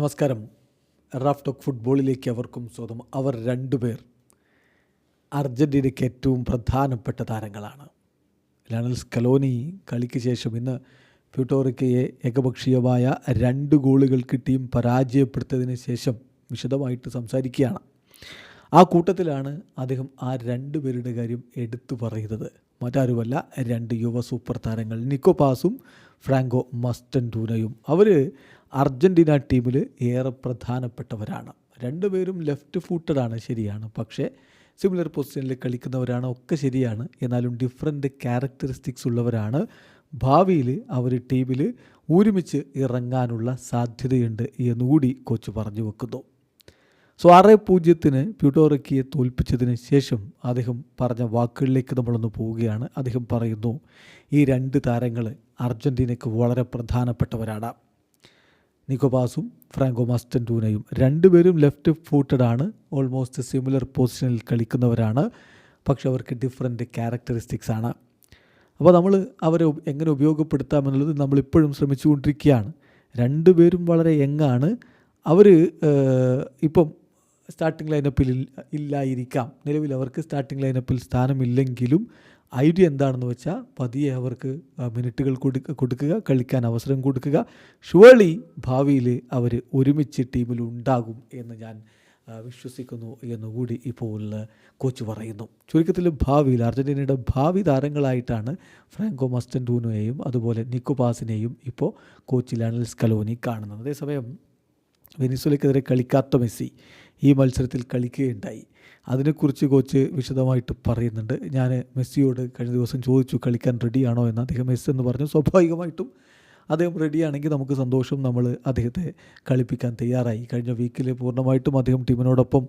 നമസ്കാരം. Raf talk ഫുട്ബോളിലേക്ക് അവർക്കും സ്വന്തം അവർ രണ്ടുപേർ അർജന്റീനയ്ക്ക് ഏറ്റവും പ്രധാനപ്പെട്ട താരങ്ങളാണ്. ലണൽ സ്കലോനി കളിക്ക് ശേഷം ഇന്ന് ഫ്യൂട്ടോറിക്കയെ ഏകപക്ഷീയമായ രണ്ട് ഗോളുകൾക്ക് ടീം പരാജയപ്പെടുത്തിയതിന് ശേഷം വിശദമായിട്ട് സംസാരിക്കുകയാണ്. ആ കൂട്ടത്തിലാണ് അദ്ദേഹം ആ രണ്ട് പേരുടെ കാര്യം എടുത്തു പറയുന്നത്. മറ്റാരുമല്ല രണ്ട് യുവ സൂപ്പർ താരങ്ങൾ നിക്കോ പാസും ഫ്രാങ്കോ മസ്റ്റൻഡൂനയും. അവർ അർജന്റീന ടീമിൽ ഏറെ പ്രധാനപ്പെട്ടവരാണ്. രണ്ടുപേരും ലെഫ്റ്റ് ഫൂട്ടഡാണ് ശരിയാണ്. പക്ഷേ സിമിലർ പൊസിഷനിൽ കളിക്കുന്നവരാണ് ഒക്കെ ശരിയാണ്. എന്നാലും ഡിഫറെന്റ് ക്യാരക്ടറിസ്റ്റിക്സ് ഉള്ളവരാണ്. ഭാവിയിൽ അവർ ടീമിൽ ഒരുമിച്ച് ഇറങ്ങാനുള്ള സാധ്യതയുണ്ട് എന്നുകൂടി കോച്ച് പറഞ്ഞു വെക്കുന്നു. സോ ആറ് പൂജ്യത്തിന് പ്യൂട്ടോറക്കിയെ തോൽപ്പിച്ചതിന് ശേഷം അദ്ദേഹം പറഞ്ഞ വാക്കുകളിലേക്ക് നമ്മളൊന്ന് പോവുകയാണ്. അദ്ദേഹം പറയുന്നു ഈ രണ്ട് താരങ്ങൾ അർജന്റീനയ്ക്ക് വളരെ പ്രധാനപ്പെട്ടവരാണ്. നിക്കോബാസും ഫ്രാങ്കോ മസ്റ്റന്റൂനയും രണ്ടുപേരും ലെഫ്റ്റ് ഫൂട്ടഡ് ആണ്. ഓൾമോസ്റ്റ് സിമിലർ പൊസിഷനിൽ കളിക്കുന്നവരാണ്. പക്ഷെ അവർക്ക് ഡിഫറെന്റ് ക്യാരക്ടറിസ്റ്റിക്സ് ആണ്. അപ്പോൾ നമ്മൾ അവരെ എങ്ങനെ ഉപയോഗപ്പെടുത്താമെന്നുള്ളത് നമ്മളിപ്പോഴും ശ്രമിച്ചുകൊണ്ടിരിക്കുകയാണ്. രണ്ടുപേരും വളരെ യങ്ങാണ്. അവർ ഇപ്പം സ്റ്റാർട്ടിംഗ് ലൈനപ്പിൽ ഇല്ലായിരിക്കാം. നിലവിൽ അവർക്ക് സ്റ്റാർട്ടിംഗ് ലൈനപ്പിൽ സ്ഥാനമില്ലെങ്കിലും ഐഡിയ എന്താണെന്ന് വെച്ചാൽ പതിയെ അവർക്ക് മിനിറ്റുകൾ കൊടുക്കുക കളിക്കാൻ അവസരം കൊടുക്കുക. ഷുവർലി ഭാവിയിൽ അവർ ഒരുമിച്ച് ടീമിൽ ഉണ്ടാകും എന്ന് ഞാൻ വിശ്വസിക്കുന്നു എന്നുകൂടി ഇപ്പോൾ കോച്ച് പറയുന്നു. ചുരുക്കത്തിൽ ഭാവിയിൽ അർജന്റീനയുടെ ഭാവി താരങ്ങളായിട്ടാണ് ഫ്രാങ്കോ മസ്റ്റൻഡൂനോയെയും അതുപോലെ നിക്കോപാസിനെയും ഇപ്പോൾ കോച്ച് ലണൽ സ്കലോനി കാണുന്നത്. അതേസമയം വെനിസ്വലയ്ക്കെതിരെ കളിക്കാത്ത മെസ്സി ഈ മത്സരത്തിൽ കളിക്കുകയുണ്ടായി. അതിനെക്കുറിച്ച് കോച്ച് വിശദമായിട്ട് പറയുന്നുണ്ട്. ഞാൻ മെസ്സിയോട് കഴിഞ്ഞ ദിവസം ചോദിച്ചു കളിക്കാൻ റെഡിയാണോ എന്ന് അദ്ദേഹം മെസ്സി എന്ന് പറഞ്ഞു. സ്വാഭാവികമായിട്ടും അദ്ദേഹം റെഡിയാണെങ്കിൽ നമുക്ക് സന്തോഷം നമ്മൾ അദ്ദേഹത്തെ കളിപ്പിക്കാൻ തയ്യാറായി. കഴിഞ്ഞ വീക്കിൽ പൂർണമായിട്ടും അദ്ദേഹം ടീമിനോടൊപ്പം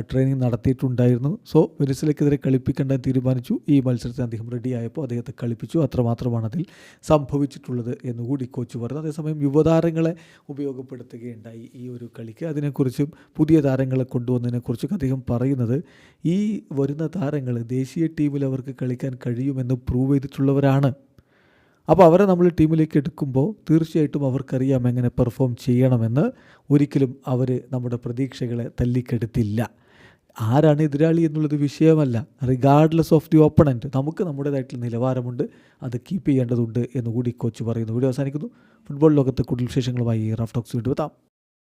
ട്രെയിനിങ് നടത്തിയിട്ടുണ്ടായിരുന്നു. സോ വെനിസിലയ്ക്കെതിരെ കളിപ്പിക്കേണ്ട തീരുമാനിച്ചു. ഈ മത്സരത്തിൽ അദ്ദേഹം റെഡിയായപ്പോൾ അദ്ദേഹത്തെ കളിപ്പിച്ചു. അത്രമാത്രമാണ് അതിൽ സംഭവിച്ചിട്ടുള്ളത് എന്നുകൂടി കോച്ച് പറഞ്ഞു. അതേസമയം യുവതാരങ്ങളെ ഉപയോഗപ്പെടുത്തുകയുണ്ടായി ഈ ഒരു കളിക്ക്. അതിനെക്കുറിച്ചും പുതിയ താരങ്ങളെ കൊണ്ടുവന്നതിനെക്കുറിച്ചൊക്കെ അദ്ദേഹം പറയുന്നത് ഈ വരുന്ന താരങ്ങൾ ദേശീയ ടീമിൽ അവർക്ക് കളിക്കാൻ കഴിയുമെന്ന് പ്രൂവ് ചെയ്തിട്ടുള്ളവരാണ്. അപ്പോൾ അവരെ നമ്മൾ ടീമിലേക്ക് എടുക്കുമ്പോൾ തീർച്ചയായിട്ടും അവർക്കറിയാം എങ്ങനെ പെർഫോം ചെയ്യണമെന്ന് ഒരിക്കലും അവർ നമ്മുടെ പ്രതീക്ഷകളെ തല്ലിക്കെടുത്തില്ല. ആരാണ് എതിരാളി എന്നുള്ളത് വിഷയമല്ല. റിഗാർഡ്ലെസ് ഓഫ് ദി ഓപ്പണന്റ് നമുക്ക് നമ്മുടേതായിട്ടുള്ള നിലവാരമുണ്ട്. അത് കീപ്പ് ചെയ്യേണ്ടതുണ്ട് എന്ന് കൂടി കോച്ച് പറയുന്നു വീഡിയോ അവസാനിക്കുന്നു. ഫുട്ബോൾ ലോകത്ത് കൂടുതൽ വിശേഷങ്ങളുമായി റഫ് ടോക്സ് വീണ്ടും എത്താം.